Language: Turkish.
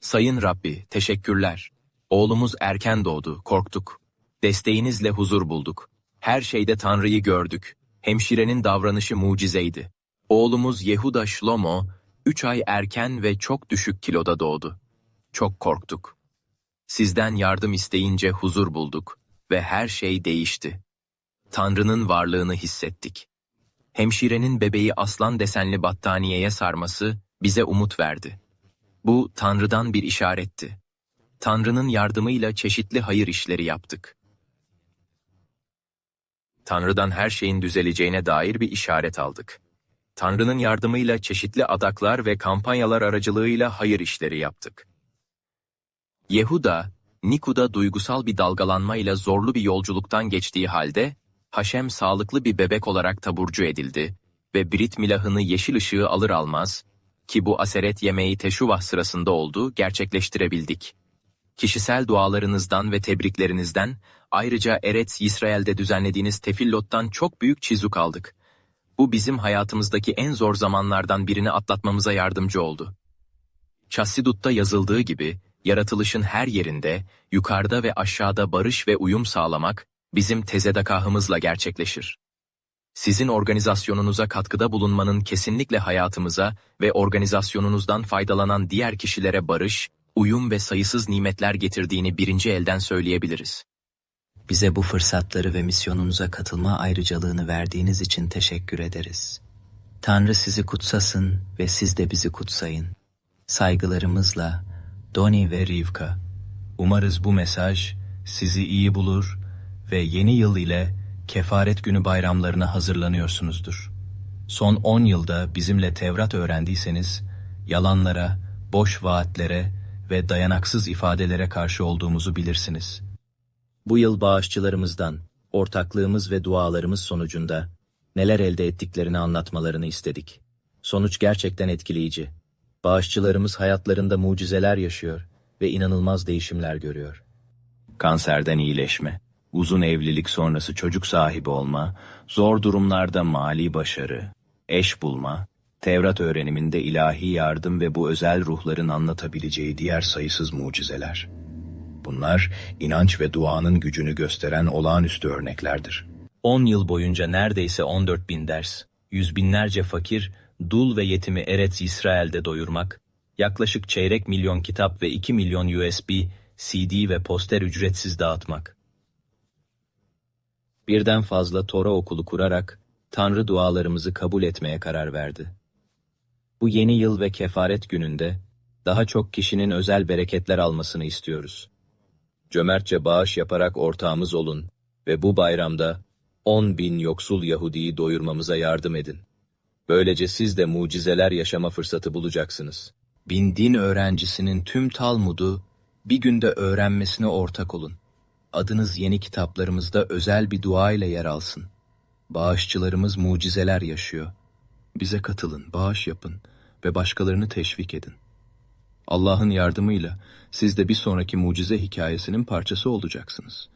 Sayın Rabbi, teşekkürler. Oğlumuz erken doğdu, korktuk. Desteğinizle huzur bulduk. Her şeyde Tanrı'yı gördük. Hemşirenin davranışı mucizeydi. Oğlumuz Yehuda Shlomo, üç ay erken ve çok düşük kiloda doğdu. Çok korktuk. Sizden yardım isteyince huzur bulduk ve her şey değişti. Tanrı'nın varlığını hissettik. Hemşirenin bebeği aslan desenli battaniyeye sarması bize umut verdi. Bu Tanrı'dan bir işaretti. Tanrı'nın yardımıyla çeşitli hayır işleri yaptık. Tanrı'dan her şeyin düzeleceğine dair bir işaret aldık. Tanrı'nın yardımıyla çeşitli adaklar ve kampanyalar aracılığıyla hayır işleri yaptık. Yehuda, Niku'da duygusal bir dalgalanmayla zorlu bir yolculuktan geçtiği halde, Haşem sağlıklı bir bebek olarak taburcu edildi ve Brit milahını yeşil ışığı alır almaz, ki bu aseret yemeği teşuvah sırasında oldu, gerçekleştirebildik. Kişisel dualarınızdan ve tebriklerinizden, ayrıca Eretz İsrail'de düzenlediğiniz tefillottan çok büyük çizuk aldık. Bu bizim hayatımızdaki en zor zamanlardan birini atlatmamıza yardımcı oldu. Chassidut'ta yazıldığı gibi, yaratılışın her yerinde, yukarıda ve aşağıda barış ve uyum sağlamak, bizim tezedakahımızla gerçekleşir. Sizin organizasyonunuza katkıda bulunmanın kesinlikle hayatımıza ve organizasyonunuzdan faydalanan diğer kişilere barış, uyum ve sayısız nimetler getirdiğini birinci elden söyleyebiliriz. Bize bu fırsatları ve misyonunuza katılma ayrıcalığını verdiğiniz için teşekkür ederiz. Tanrı sizi kutsasın ve siz de bizi kutsayın. Saygılarımızla Doni ve Rivka. Umarız bu mesaj sizi iyi bulur ve yeni yıl ile kefaret günü bayramlarına hazırlanıyorsunuzdur. Son 10 yılda bizimle Tevrat öğrendiyseniz, yalanlara, boş vaatlere ve dayanaksız ifadelere karşı olduğumuzu bilirsiniz. Bu yıl bağışçılarımızdan, ortaklığımız ve dualarımız sonucunda neler elde ettiklerini anlatmalarını istedik. Sonuç gerçekten etkileyici. Bağışçılarımız hayatlarında mucizeler yaşıyor ve inanılmaz değişimler görüyor. Kanserden iyileşme, uzun evlilik sonrası çocuk sahibi olma, zor durumlarda mali başarı, eş bulma, Tevrat öğreniminde ilahi yardım ve bu özel ruhların anlatabileceği diğer sayısız mucizeler. Bunlar inanç ve duanın gücünü gösteren olağanüstü örneklerdir. 10 yıl boyunca neredeyse 14 bin ders, yüz binlerce fakir, dul ve yetimi Eretz İsrail'de doyurmak, yaklaşık çeyrek milyon kitap ve 2 milyon USB, CD ve poster ücretsiz dağıtmak. Birden fazla Tora okulu kurarak Tanrı dualarımızı kabul etmeye karar verdi. Bu yeni yıl ve kefaret gününde daha çok kişinin özel bereketler almasını istiyoruz. Cömertçe bağış yaparak ortağımız olun ve bu bayramda 10 bin yoksul Yahudi'yi doyurmamıza yardım edin. Böylece siz de mucizeler yaşama fırsatı bulacaksınız. Bin din öğrencisinin tüm Talmud'u bir günde öğrenmesine ortak olun. Adınız yeni kitaplarımızda özel bir dua ile yer alsın. Bağışçılarımız mucizeler yaşıyor. Bize katılın, bağış yapın ve başkalarını teşvik edin. Allah'ın yardımıyla siz de bir sonraki mucize hikayesinin parçası olacaksınız.